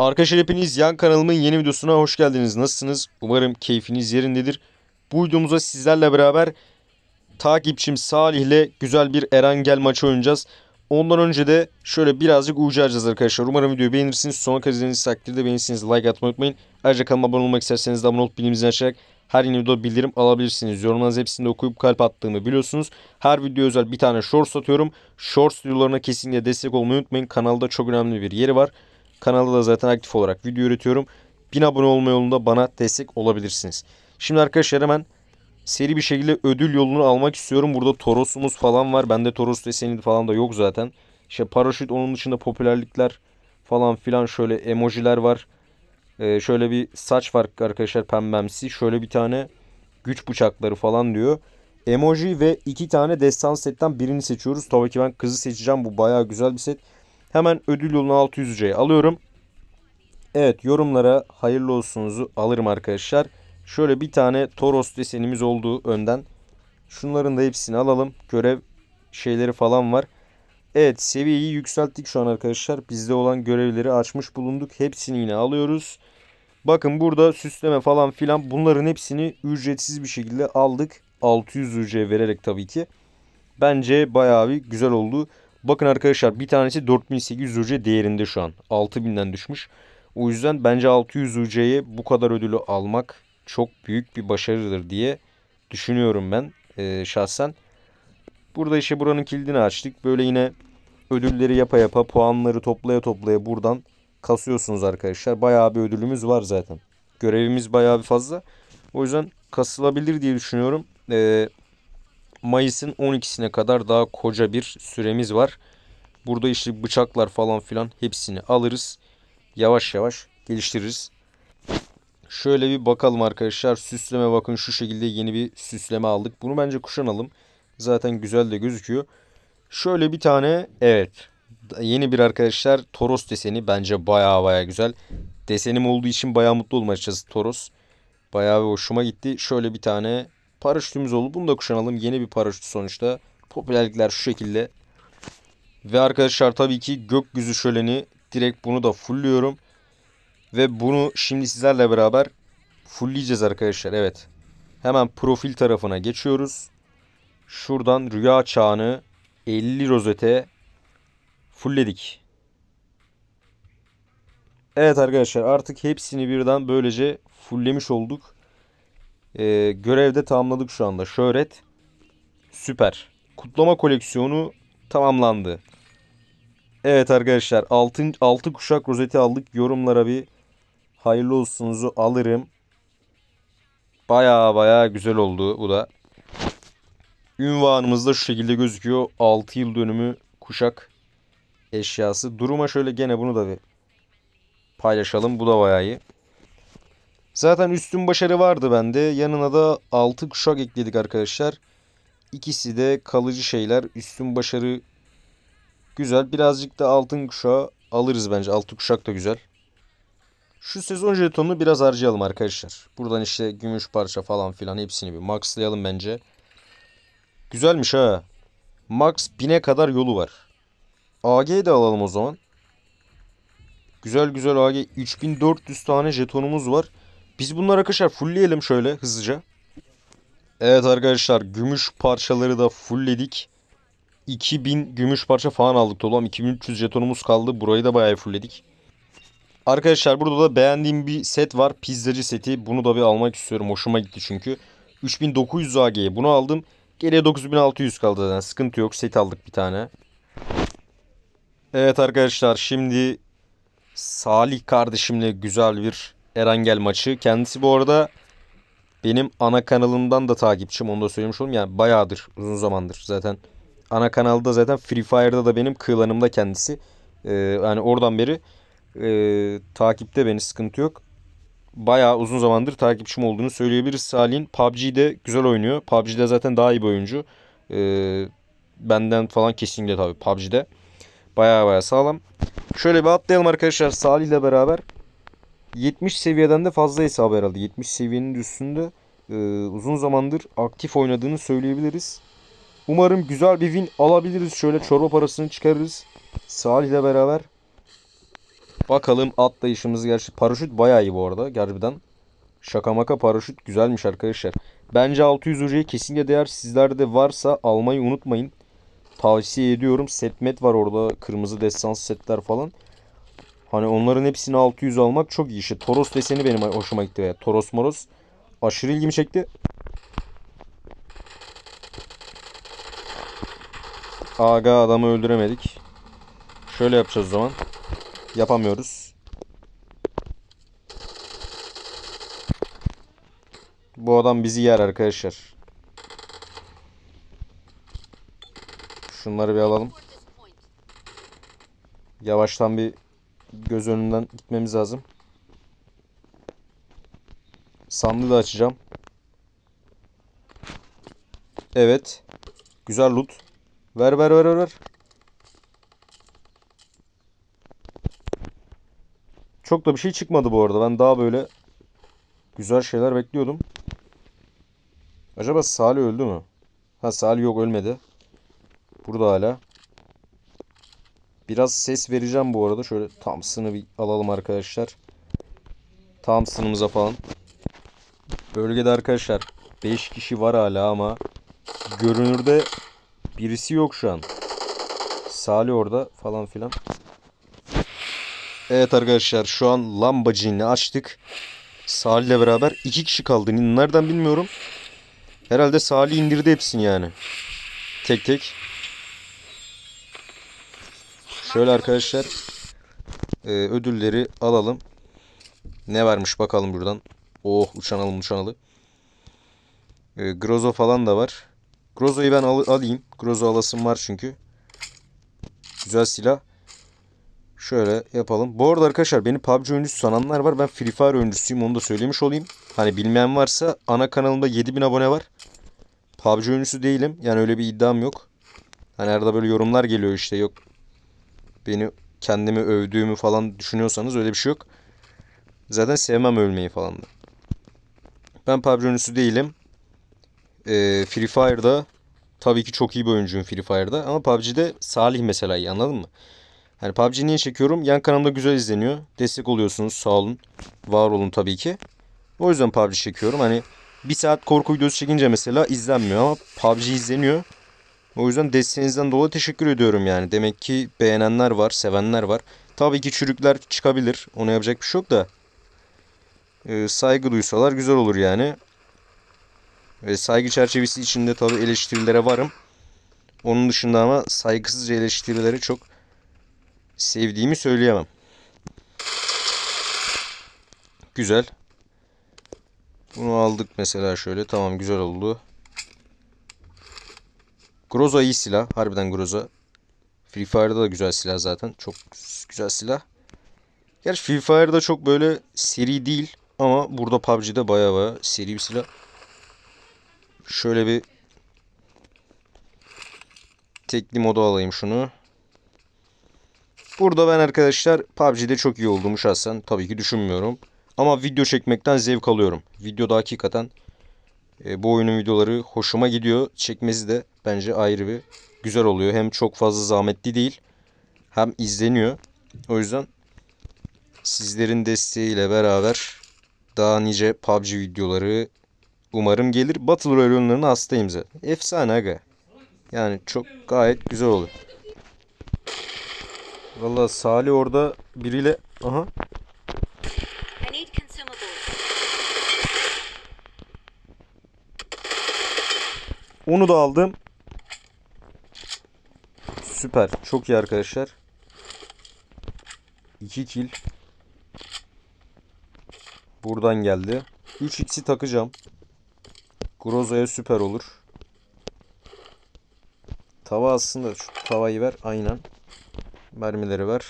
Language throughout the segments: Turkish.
Arkadaşlar hepiniz yan kanalımın yeni videosuna hoş geldiniz. Nasılsınız? Umarım keyfiniz yerindedir. Bu videomuzda sizlerle beraber takipçim Salih ile güzel bir Erangel maçı oynayacağız. Ondan önce de şöyle birazcık ucu arayacağız arkadaşlar. Umarım videoyu beğenirsiniz. Sonra kazanırsanız takdirde beğenirsiniz. Like atmayı unutmayın. Ayrıca kanalıma abone olmak isterseniz de abone olup bilimizden açarak her yeni videoda bildirim alabilirsiniz. Yorumlarınız hepsini okuyup kalp attığımı biliyorsunuz. Her video özel bir tane shorts atıyorum. Shorts videolarına kesinlikle destek olmayı unutmayın. Kanalda çok önemli bir yeri var. Kanalda da zaten aktif olarak video üretiyorum. 1000 abone olma yolunda bana destek olabilirsiniz. Şimdi arkadaşlar hemen seri bir şekilde ödül yolunu almak istiyorum. Burada Toros'umuz falan var. Bende Toros deseni falan da yok zaten. İşte paraşüt onun dışında popülerlikler falan filan şöyle emojiler var. Ee, şöyle bir saç var arkadaşlar pembemsi. Şöyle bir tane güç bıçakları falan diyor. Emoji ve iki tane destan setten birini seçiyoruz. Tabii ki ben kızı seçeceğim. Bu bayağı güzel bir set. Hemen ödül yolunu 600'e alıyorum. Evet yorumlara hayırlı olsunuzu alırım arkadaşlar. Şöyle bir tane Toros desenimiz olduğu önden. Şunların da hepsini alalım. Görev şeyleri falan var. Evet seviyeyi yükselttik şu an arkadaşlar. Bizde olan görevleri açmış bulunduk. Hepsini yine alıyoruz. Bakın burada süsleme falan filan bunların hepsini ücretsiz bir şekilde aldık. 600 UC vererek tabii ki. Bence bayağı bir güzel oldu. Bakın arkadaşlar bir tanesi 4800 UC değerinde şu an. 6000'den düşmüş. O yüzden bence 600 UC'ye bu kadar ödülü almak çok büyük bir başarıdır diye düşünüyorum ben e, şahsen. Burada işte buranın kilidini açtık. Böyle yine ödülleri yapa yapa puanları toplaya toplaya buradan kasıyorsunuz arkadaşlar. Bayağı bir ödülümüz var zaten. Görevimiz bayağı bir fazla. O yüzden kasılabilir diye düşünüyorum. Ee, Mayıs'ın 12'sine kadar daha koca bir süremiz var. Burada işte bıçaklar falan filan hepsini alırız. Yavaş yavaş geliştiririz. Şöyle bir bakalım arkadaşlar. Süsleme bakın şu şekilde yeni bir süsleme aldık. Bunu bence kuşanalım. Zaten güzel de gözüküyor. Şöyle bir tane evet yeni bir arkadaşlar Toros deseni bence baya baya güzel. Desenim olduğu için baya mutlu açıkçası Toros. Baya bir hoşuma gitti. Şöyle bir tane paraşütümüz oldu. Bunu da kuşanalım. Yeni bir paraşüt sonuçta. Popülerlikler şu şekilde. Ve arkadaşlar tabii ki gökyüzü şöleni direkt bunu da fullliyorum. Ve bunu şimdi sizlerle beraber fullleyeceğiz arkadaşlar. Evet. Hemen profil tarafına geçiyoruz. Şuradan rüya çağını 50 rozete fullledik. Evet arkadaşlar artık hepsini birden böylece fulllemiş olduk. Ee, görevde tamamladık şu anda. Şöhret süper. Kutlama koleksiyonu tamamlandı. Evet arkadaşlar altın, altı kuşak rozeti aldık. Yorumlara bir hayırlı olsunuzu alırım. Baya baya güzel oldu bu da. Ünvanımız da şu şekilde gözüküyor. 6 yıl dönümü kuşak eşyası. Duruma şöyle gene bunu da bir paylaşalım. Bu da bayağı iyi. Zaten üstün başarı vardı bende. Yanına da 6 kuşak ekledik arkadaşlar. İkisi de kalıcı şeyler. Üstün başarı güzel. Birazcık da altın kuşağı alırız bence. Altın kuşak da güzel. Şu sezon jetonunu biraz harcayalım arkadaşlar. Buradan işte gümüş parça falan filan hepsini bir maxlayalım bence. Güzelmiş ha. Max 1000'e kadar yolu var. AG'yi de alalım o zaman. Güzel güzel AG. 3400 tane jetonumuz var. Biz bunları arkadaşlar fullleyelim şöyle hızlıca. Evet arkadaşlar gümüş parçaları da fullledik. 2000 gümüş parça falan aldık toplam 2300 jetonumuz kaldı. Burayı da bayağı fullledik. Arkadaşlar burada da beğendiğim bir set var. Pizzacı seti. Bunu da bir almak istiyorum. Hoşuma gitti çünkü. 3900 AG'ye bunu aldım. Geriye 9600 kaldı zaten. Sıkıntı yok. Set aldık bir tane. Evet arkadaşlar şimdi Salih kardeşimle güzel bir Erangel maçı. Kendisi bu arada benim ana kanalımdan da takipçim. Onu da söylemiş olayım. Yani bayağıdır uzun zamandır zaten. Ana kanalda zaten Free Fire'da da benim klanımda kendisi. Ee, yani oradan beri e, takipte beni sıkıntı yok. Bayağı uzun zamandır takipçim olduğunu söyleyebiliriz. Salih'in PUBG'de güzel oynuyor. PUBG'de zaten daha iyi bir oyuncu. Ee, benden falan kesinlikle tabii PUBG'de. Bayağı bayağı sağlam. Şöyle bir atlayalım arkadaşlar Salih ile beraber. 70 seviyeden de fazla hesabı herhalde. 70 seviyenin üstünde e, uzun zamandır aktif oynadığını söyleyebiliriz. Umarım güzel bir win alabiliriz. Şöyle çorba parasını çıkarırız. Salih ile beraber. Bakalım atlayışımız gerçi paraşüt bayağı iyi bu arada gerçekten. Şaka maka paraşüt güzelmiş arkadaşlar. Bence 600 hocaya kesinlikle değer. Sizlerde de varsa almayı unutmayın. Tavsiye ediyorum. Setmet var orada. Kırmızı destans setler falan. Hani onların hepsini 600 almak çok iyi. İşte Toros deseni benim hoşuma gitti. Ya. Toros moros aşırı ilgimi çekti. Aga adamı öldüremedik. Şöyle yapacağız o zaman. Yapamıyoruz. Bu adam bizi yer arkadaşlar. Şunları bir alalım. Yavaştan bir göz önünden gitmemiz lazım. Sandığı da açacağım. Evet. Güzel loot. Ver ver ver ver. Çok da bir şey çıkmadı bu arada. Ben daha böyle güzel şeyler bekliyordum. Acaba Salih öldü mü? Ha Salih yok ölmedi. Burada hala. Biraz ses vereceğim bu arada. Şöyle Thompson'ı bir alalım arkadaşlar. Thompson'ımıza falan. Bölgede arkadaşlar 5 kişi var hala ama görünürde birisi yok şu an. Salih orada falan filan. Evet arkadaşlar şu an Lamborghini açtık. Salih ile beraber iki kişi kaldı. Nereden bilmiyorum. Herhalde Salih indirdi hepsini yani. Tek tek. Şöyle arkadaşlar e, ödülleri alalım. Ne varmış bakalım buradan. Oh uçan alım uçan alı. E, Grozo falan da var. Grozo'yu ben al alayım. Grozo alasım var çünkü. Güzel silah. Şöyle yapalım. Bu arada arkadaşlar beni PUBG oyuncusu sananlar var. Ben Free Fire oyuncusuyum onu da söylemiş olayım. Hani bilmeyen varsa ana kanalımda 7000 abone var. PUBG oyuncusu değilim. Yani öyle bir iddiam yok. Hani arada böyle yorumlar geliyor işte yok. Beni kendimi övdüğümü falan düşünüyorsanız öyle bir şey yok. Zaten sevmem ölmeyi falan da. Ben PUBG oyuncusu değilim. Ee, Free Fire'da tabii ki çok iyi bir oyuncuyum Free Fire'da. Ama PUBG'de Salih mesela iyi anladın mı? Hani PUBG niye çekiyorum? Yan kanalımda güzel izleniyor. Destek oluyorsunuz. Sağ olun. Var olun tabii ki. O yüzden PUBG çekiyorum. Hani bir saat korku videosu çekince mesela izlenmiyor ama PUBG izleniyor. O yüzden desteğinizden dolayı teşekkür ediyorum yani. Demek ki beğenenler var, sevenler var. Tabii ki çürükler çıkabilir. Ona yapacak bir şey yok da. Ee, saygı duysalar güzel olur yani. Ve saygı çerçevesi içinde tabii eleştirilere varım. Onun dışında ama saygısızca eleştirileri çok sevdiğimi söyleyemem. Güzel. Bunu aldık mesela şöyle. Tamam güzel oldu. Groza iyi silah. Harbiden Groza. Free Fire'da da güzel silah zaten. Çok güzel silah. Gerçi Free Fire'da çok böyle seri değil. Ama burada PUBG'de baya baya seri bir silah. Şöyle bir tekli moda alayım şunu. Burada ben arkadaşlar PUBG'de çok iyi olduğumu şahsen tabii ki düşünmüyorum. Ama video çekmekten zevk alıyorum. Videoda hakikaten e, bu oyunun videoları hoşuma gidiyor. Çekmesi de bence ayrı bir güzel oluyor. Hem çok fazla zahmetli değil. Hem izleniyor. O yüzden sizlerin desteğiyle beraber daha nice PUBG videoları umarım gelir. Battle Royale oyunlarına hastayım zaten. Efsane aga. Yani çok gayet güzel oluyor. Valla Salih orada biriyle... Aha. Onu da aldım. Süper. Çok iyi arkadaşlar. 2 kill. Buradan geldi. 3x'i takacağım. Groza'ya süper olur. Tava aslında şu tavayı ver. Aynen. Mermileri ver.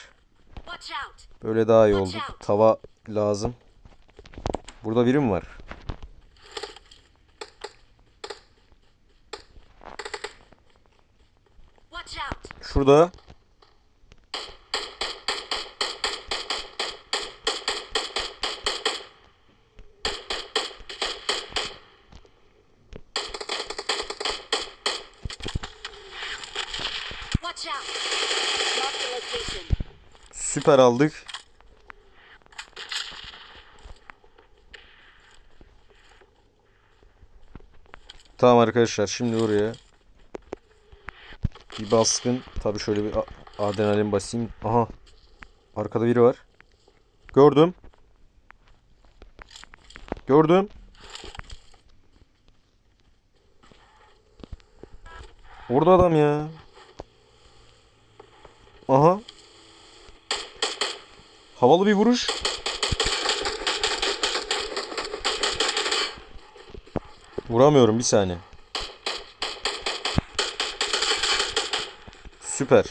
Böyle daha iyi oldu. Tava lazım. Burada biri mi var? şurada. Süper aldık. Tamam arkadaşlar şimdi oraya bir baskın. Tabii şöyle bir adrenalin basayım. Aha. Arkada biri var. Gördüm. Gördüm. Orada adam ya. Aha. Havalı bir vuruş. Vuramıyorum bir saniye. Süper.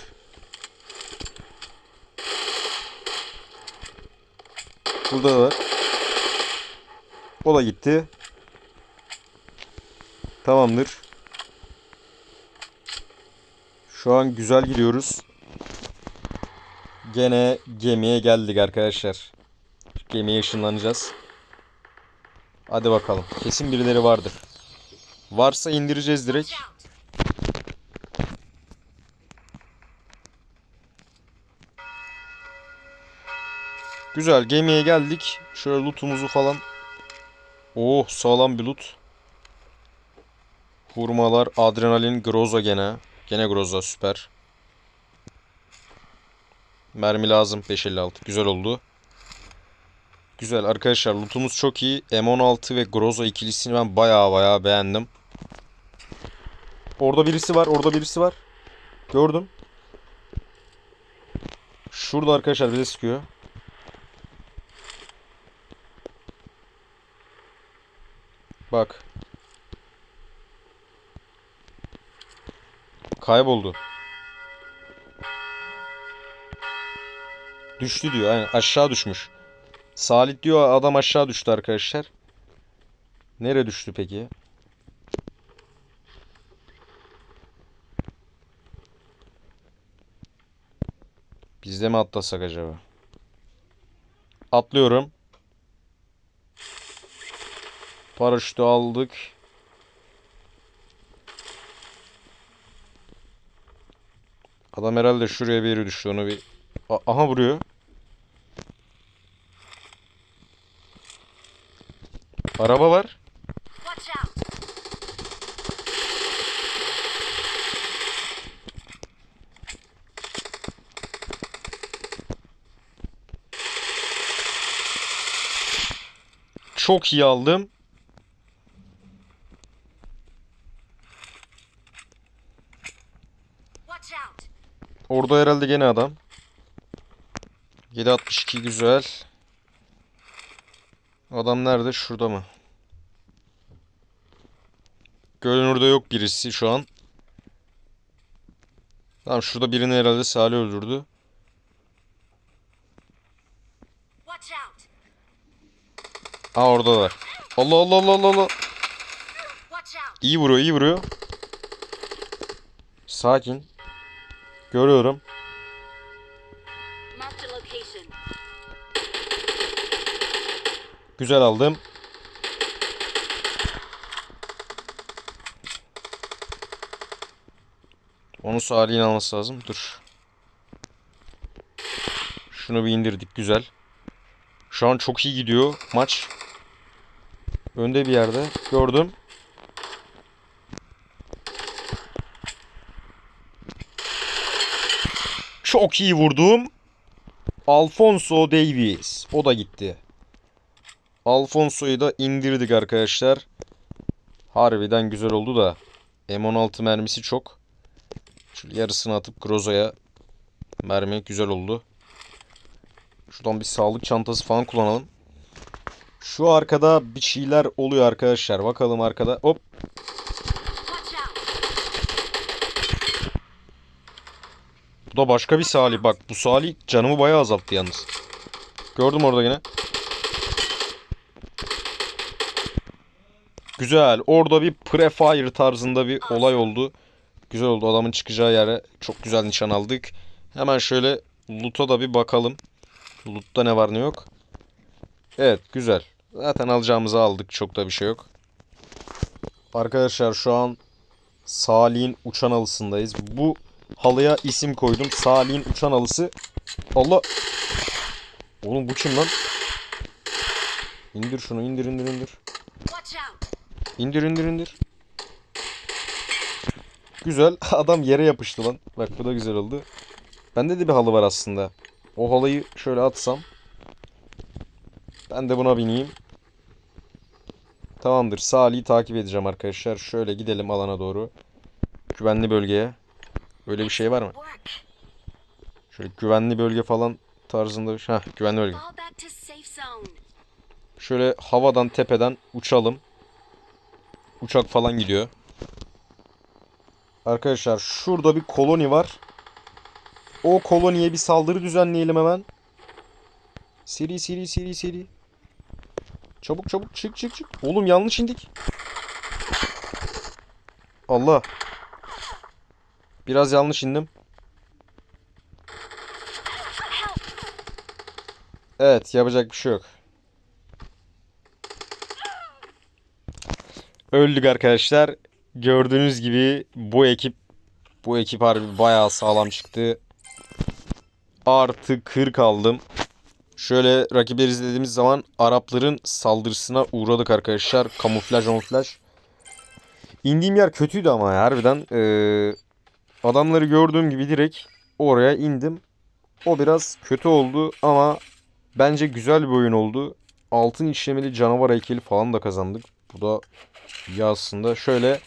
Burada da var. O da gitti. Tamamdır. Şu an güzel gidiyoruz. Gene gemiye geldik arkadaşlar. Gemiye ışınlanacağız. Hadi bakalım. Kesin birileri vardır. Varsa indireceğiz direkt. Güzel gemiye geldik. Şöyle lootumuzu falan. Oh sağlam bir loot. Hurmalar, adrenalin, groza gene. Gene groza süper. Mermi lazım 556. Güzel oldu. Güzel arkadaşlar lootumuz çok iyi. M16 ve groza ikilisini ben baya baya beğendim. Orada birisi var, orada birisi var. Gördüm. Şurada arkadaşlar bize sıkıyor. Bak. Kayboldu. Düştü diyor. Aynen aşağı düşmüş. Salih diyor adam aşağı düştü arkadaşlar. Nereye düştü peki? Biz de mi atlasak acaba? Atlıyorum. Paraşütü aldık. Adam herhalde şuraya bir yere düştü. Onu bir... Aha vuruyor. Araba var. Çok iyi aldım. Orada herhalde gene adam. 762 güzel. Adam nerede? Şurada mı? Gölün orada yok birisi şu an. Tamam şurada birini herhalde Salih öldürdü. Watch out. Aa orada var. Allah Allah Allah Allah Allah. İyi vuruyor, iyi vuruyor. Sakin. Görüyorum. Güzel aldım. Onu Salih'in alması lazım. Dur. Şunu bir indirdik. Güzel. Şu an çok iyi gidiyor maç. Önde bir yerde. Gördüm. Çok iyi vurdum. Alfonso Davies. O da gitti. Alfonso'yu da indirdik arkadaşlar. Harbiden güzel oldu da. M16 mermisi çok. Şöyle yarısını atıp Groza'ya mermi güzel oldu. Şuradan bir sağlık çantası falan kullanalım. Şu arkada bir şeyler oluyor arkadaşlar. Bakalım arkada. Hop. Da başka bir Salih. Bak bu Salih canımı bayağı azalttı yalnız. Gördüm orada yine. Güzel. Orada bir prefire tarzında bir olay oldu. Güzel oldu. Adamın çıkacağı yere çok güzel nişan aldık. Hemen şöyle loot'a da bir bakalım. Loot'ta ne var ne yok. Evet güzel. Zaten alacağımızı aldık. Çok da bir şey yok. Arkadaşlar şu an Salih'in uçan halısındayız. Bu halıya isim koydum. Salih'in uçan halısı. Allah. Oğlum bu kim lan? İndir şunu indir indir indir. İndir indir indir. Güzel. Adam yere yapıştı lan. Bak bu da güzel oldu. Bende de bir halı var aslında. O halıyı şöyle atsam. Ben de buna bineyim. Tamamdır. Salih'i takip edeceğim arkadaşlar. Şöyle gidelim alana doğru. Güvenli bölgeye. Öyle bir şey var mı? Şöyle güvenli bölge falan tarzında. bir- Heh, güvenli bölge. Şöyle havadan tepeden uçalım. Uçak falan gidiyor. Arkadaşlar şurada bir koloni var. O koloniye bir saldırı düzenleyelim hemen. Seri seri seri seri. Çabuk çabuk çık çık çık. Oğlum yanlış indik. Allah. Biraz yanlış indim. Evet yapacak bir şey yok. Öldük arkadaşlar. Gördüğünüz gibi bu ekip bu ekip harbi bayağı sağlam çıktı. Artı 40 aldım. Şöyle rakipleri izlediğimiz zaman Arapların saldırısına uğradık arkadaşlar. Kamuflaj kamuflaj. İndiğim yer kötüydü ama harbiden. Ee, adamları gördüğüm gibi direkt oraya indim. O biraz kötü oldu ama bence güzel bir oyun oldu. Altın işlemeli canavar heykeli falan da kazandık. Bu da iyi aslında. Şöyle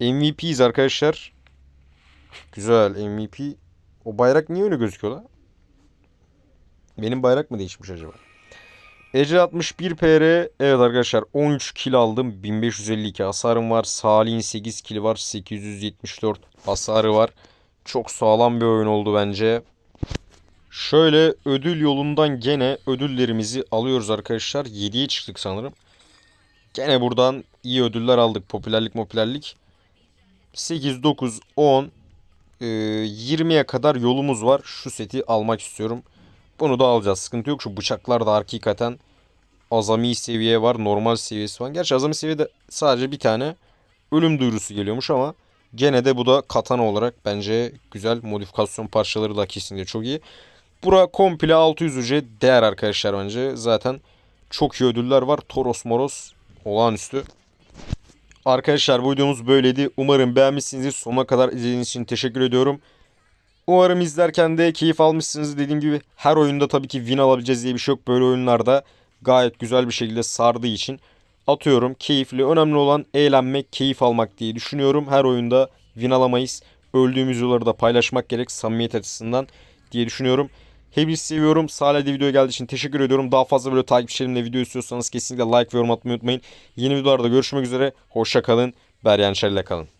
MVP'yiz arkadaşlar. Güzel MVP. O bayrak niye öyle gözüküyor lan? Benim bayrak mı değişmiş acaba? Ece 61 PR. Evet arkadaşlar 13 kill aldım. 1552 hasarım var. Salih'in 8 kill var. 874 hasarı var. Çok sağlam bir oyun oldu bence. Şöyle ödül yolundan gene ödüllerimizi alıyoruz arkadaşlar. 7'ye çıktık sanırım. Gene buradan iyi ödüller aldık. Popülerlik popülerlik. 8, 9, 10, e, 20'ye kadar yolumuz var. Şu seti almak istiyorum. Bunu da alacağız. Sıkıntı yok. Şu bıçaklar da hakikaten azami seviye var. Normal seviyesi var. Gerçi azami seviyede sadece bir tane ölüm duyurusu geliyormuş ama gene de bu da katana olarak bence güzel. Modifikasyon parçaları da kesinlikle çok iyi. Bura komple 600 ücret değer arkadaşlar bence. Zaten çok iyi ödüller var. Toros Moros olağanüstü. Arkadaşlar bu videomuz böyleydi. Umarım beğenmişsinizdir. Sonuna kadar izlediğiniz için teşekkür ediyorum. Umarım izlerken de keyif almışsınız. Dediğim gibi her oyunda tabii ki win alabileceğiz diye bir şey yok. Böyle oyunlarda gayet güzel bir şekilde sardığı için atıyorum. Keyifli. Önemli olan eğlenmek, keyif almak diye düşünüyorum. Her oyunda win alamayız. Öldüğümüz yolları da paylaşmak gerek samimiyet açısından diye düşünüyorum. Hepinizi seviyorum. Salih'de videoya geldiği için teşekkür ediyorum. Daha fazla böyle takipçilerimle video istiyorsanız kesinlikle like ve yorum atmayı unutmayın. Yeni videolarda görüşmek üzere. Hoşça kalın. Beryan Şer'le kalın.